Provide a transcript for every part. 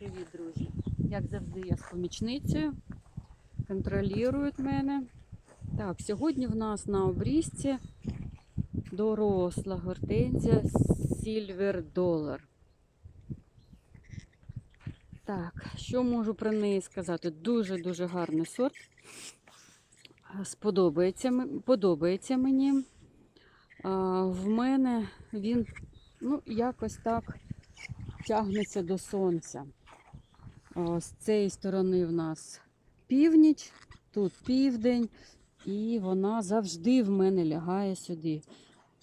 Привіт, друзі! Як завжди, я з помічницею. Контролюють мене. Так, сьогодні в нас на обрізці доросла гортензія Silver Dollar. Так, що можу про неї сказати? Дуже-дуже гарний сорт. Сподобається, подобається мені. А, в мене він ну, якось так тягнеться до сонця. З цієї сторони в нас північ, тут південь, і вона завжди в мене лягає сюди.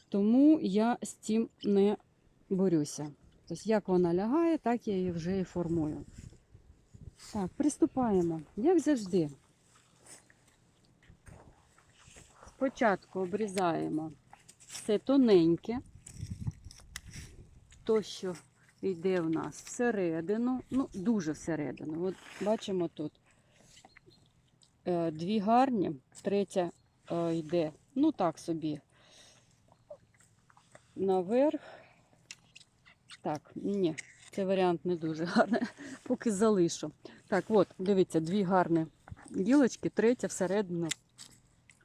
Тому я з цим не борюся. Тобто, як вона лягає, так я її вже і формую. Так, приступаємо. Як завжди. Спочатку обрізаємо все тоненьке, то, що йде в нас всередину, ну, дуже всередину. От бачимо тут е, дві гарні, третя е, йде, ну так собі, наверх. Так, ні, цей варіант не дуже гарний, поки залишу. Так, от, дивіться, дві гарні гілочки, третя всередину.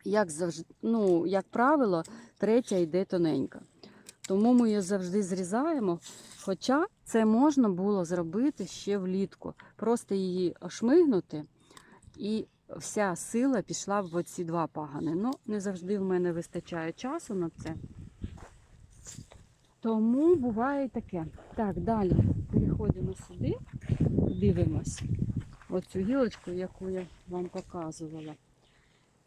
Як завжди, ну, як правило, третя йде тоненька. Тому ми її завжди зрізаємо. Хоча це можна було зробити ще влітку. Просто її шмигнути, і вся сила пішла в оці два пагани. Ну, не завжди в мене вистачає часу на це. Тому буває таке. Так, далі переходимо сюди, дивимось оцю гілочку, яку я вам показувала.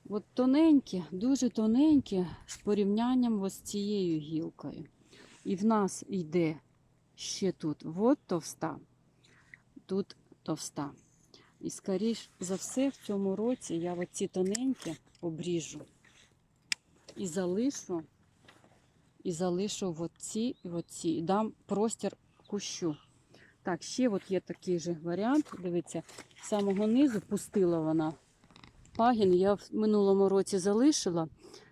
От тоненькі, дуже тоненькі з порівнянням ось цією гілкою. І в нас йде ще тут от товста, тут товста. І скоріш за все, в цьому році я оці тоненькі обріжу і залишу, і залишу в оці і в оці. І дам простір кущу. Так, ще от є такий же варіант. Дивіться, з самого низу пустила вона пагін. Я в минулому році залишила.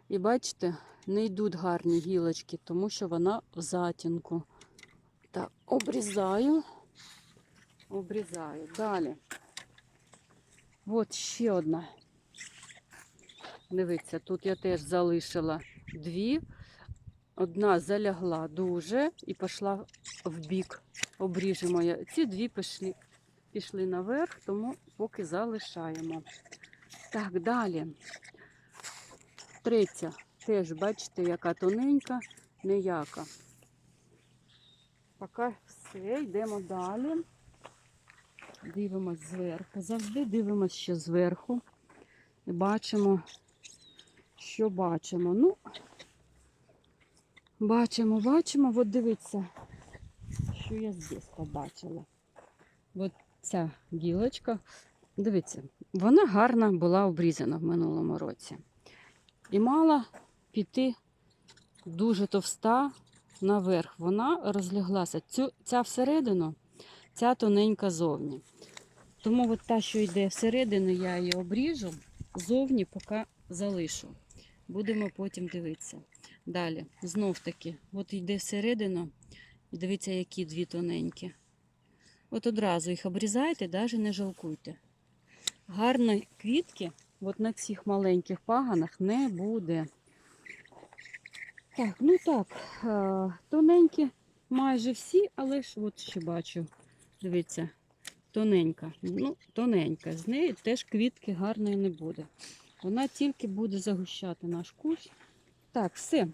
І бачите, не йдуть гарні гілочки, тому що вона в затінку. Так, обрізаю. Обрізаю. Далі. От ще одна. Дивіться, тут я теж залишила дві. Одна залягла дуже і пішла в бік. Обріжемо. Ці дві пішли, пішли наверх, тому поки залишаємо. Так, далі. Третя. Теж, бачите, яка тоненька, ніяка. Поки все, йдемо далі. Дивимось зверху. Завжди дивимося ще зверху. І бачимо, що бачимо. Ну, бачимо, бачимо. От дивіться, що я здесь побачила. От ця гілочка. Дивіться, вона гарно була обрізана в минулому році. І мала піти дуже товста наверх. Вона розляглася. Цю, ця всередину, ця тоненька зовні. Тому от та, що йде всередину, я її обріжу, зовні поки залишу. Будемо потім дивитися. Далі, знов таки, от йде всередину, і дивіться, які дві тоненькі. От одразу їх обрізайте, навіть не жалкуйте. Гарної квітки от на цих маленьких паганах не буде. Так, ну так, е, тоненькі майже всі, але ж от ще бачу. Дивіться, тоненька. Ну, тоненька. З неї теж квітки гарної не буде. Вона тільки буде загущати наш кущ. Так, все.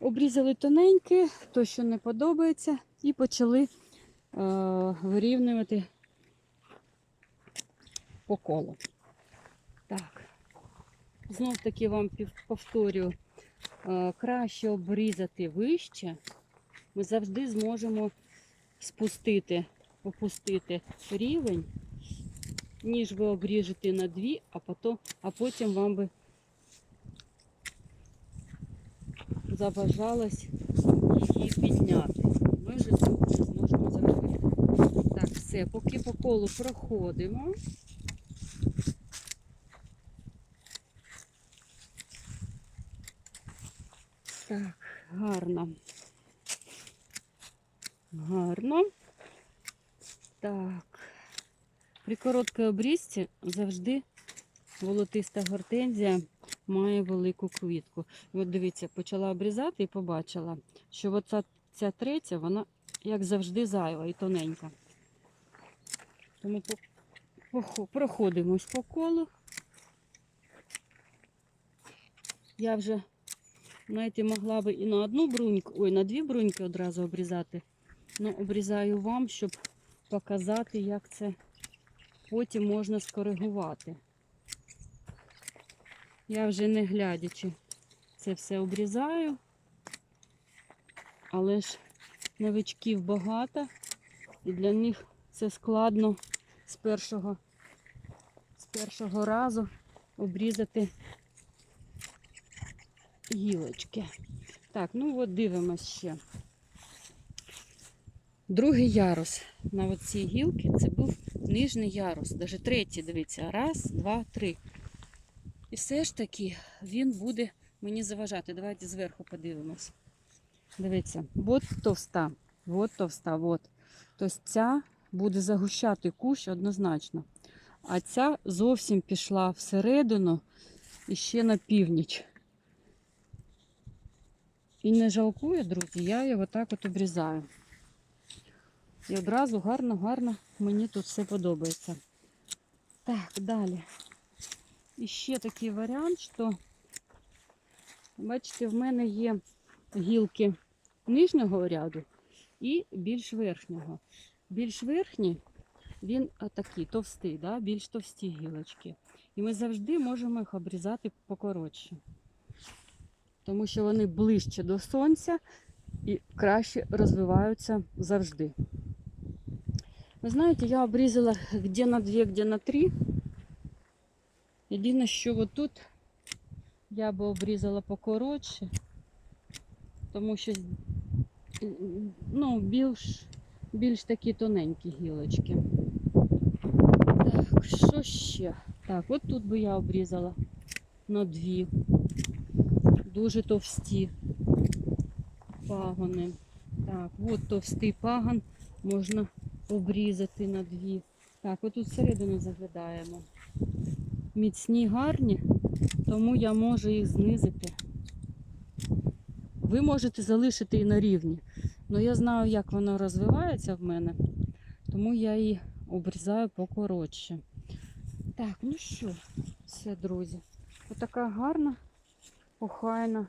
Обрізали тоненьке, то, що не подобається, і почали е, вирівнювати по колу. Так. Знов таки вам повторю, е, краще обрізати вище. Ми завжди зможемо спустити, опустити рівень, ніж ви обріжете на дві, а потім, а потім вам би забажалось її підняти. Ми вже не зможемо зробити. Так, все, поки по колу проходимо. Так, гарно. Гарно. Так. При короткій обрізці завжди волотиста гортензія має велику квітку. От дивіться, почала обрізати і побачила, що от ця, третя, вона, як завжди, зайва і тоненька. Тому проходимось по колу. Я вже, знаєте, могла би і на одну бруньку, ой, на дві бруньки одразу обрізати. Ну, обрізаю вам, щоб показати, як це потім можна скоригувати. Я вже не глядячи це все обрізаю, але ж новичків багато, і для них це складно з першого, з першого разу обрізати гілочки. Так, ну от дивимось ще. Другий ярус на оцій гілці це був нижній ярус, навіть третій, дивіться, раз, два, три. І все ж таки він буде мені заважати. Давайте зверху подивимось. Дивіться, от товста, от товста, от. Тобто ця буде загущати кущ однозначно. А ця зовсім пішла всередину і ще на північ. І не жалкую, друзі, я його так от обрізаю. І одразу гарно, гарно мені тут все подобається. Так, далі. І ще такий варіант, що, бачите, в мене є гілки нижнього ряду і більш верхнього. Більш верхній, він такий товстий, да? більш товсті гілочки. І ми завжди можемо їх обрізати покоротше. Тому що вони ближче до сонця і краще розвиваються завжди. Ви знаєте, я обрізала где на 2, где на 3. Єдине, що отут я би обрізала покоротше, тому що ну, більш, більш такі тоненькі гілочки. Так, що ще? Так, от тут би я обрізала на дві. Дуже товсті пагони. Так, от товстий пагон можна обрізати на дві. Так, отут всередину заглядаємо. Міцні гарні, тому я можу їх знизити. Ви можете залишити і на рівні. Але я знаю, як воно розвивається в мене, тому я її обрізаю покоротше. Так, ну що, все, друзі. Отака гарна, охайна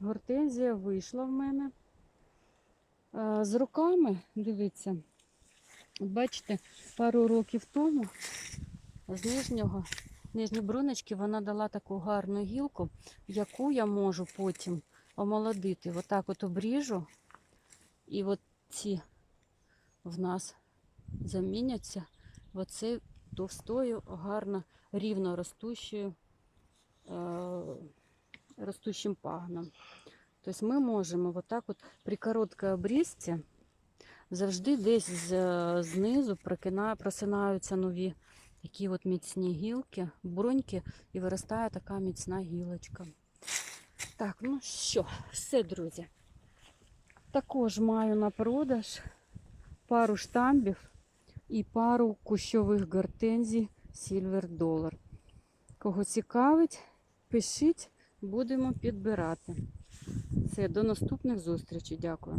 гортензія вийшла в мене. Е, З руками, дивіться, бачите, пару років тому з нижнього, нижні бруночки вона дала таку гарну гілку, яку я можу потім омолодити. Отак от обріжу, і от ці в нас заміняться в товстою, гарно, рівно ростущою, е, ростущим пагоном. Тобто ми можемо отак от при короткій обрізці завжди десь з, знизу просинаються нові такі от міцні гілки, бруньки, і виростає така міцна гілочка. Так, ну що, все, друзі. Також маю на продаж пару штамбів і пару кущових гортензій Silver Dollar. Кого цікавить, пишіть, будемо підбирати. Все, до наступних зустрічей. Дякую.